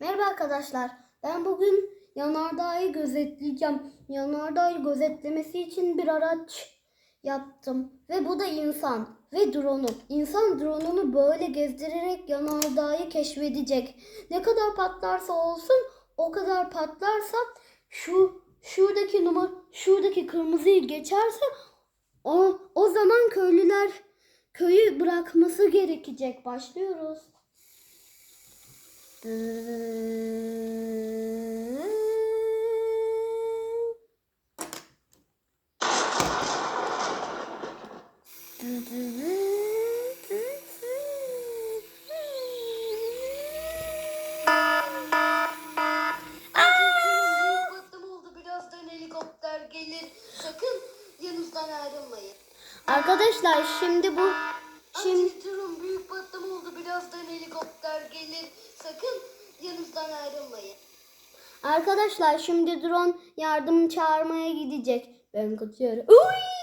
Merhaba arkadaşlar. Ben bugün yanardağı gözetleyeceğim. Yanardağı gözetlemesi için bir araç yaptım. Ve bu da insan ve drone'u. İnsan drone'unu böyle gezdirerek yanardağı keşfedecek. Ne kadar patlarsa olsun o kadar patlarsa şu şuradaki numara şuradaki kırmızıyı geçerse o, o zaman köylüler köyü bırakması gerekecek. Başlıyoruz. Sakın yanınızdan ayrılmayın. Arkadaşlar şimdi bu Helikopter gelir. Sakın yanınızdan ayrılmayın. arkadaşlar şimdi drone yardım çağırmaya gidecek. Ben kaçıyorum. Uy!